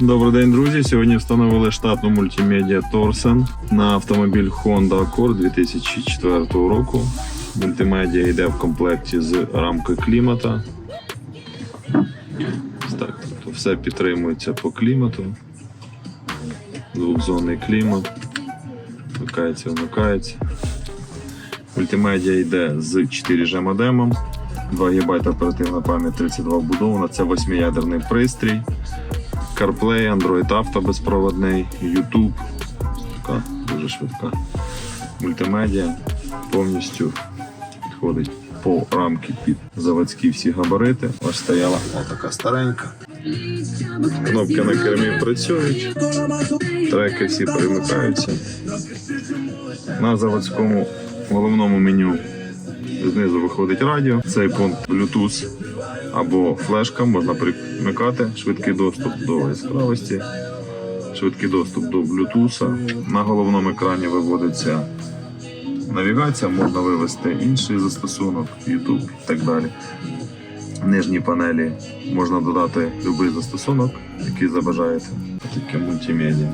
Добрий день, друзі. Сьогодні встановили штатну мультимедіа Торсен на автомобіль Honda Accord 2004 року. Мультимедіа йде в комплекті з рамкою клімата. Так, тобто все підтримується по клімату. Двохзонний клімат. Вмикається, вмикається. Мультимедіа йде з 4G модемом. 2 ГБ оперативна пам'ять 32 вбудована. Це 8-ядерний пристрій. CarPlay, Android Auto безпроводний, YouTube. Така дуже швидка. Мультимедіа повністю підходить по рамки під заводські всі габарити. Ось стояла отака старенька. Кнопки на кермі працюють, треки всі перемикаються. На заводському головному меню знизу виходить радіо. Цей пункт Bluetooth або флешка, можна примикати, швидкий доступ до яскравості, швидкий доступ до Bluetooth. На головному екрані виводиться навігація, можна вивести інший застосунок, YouTube і так далі. В нижній панелі можна додати будь-який застосунок, який забажаєте. Таке мультимедіа.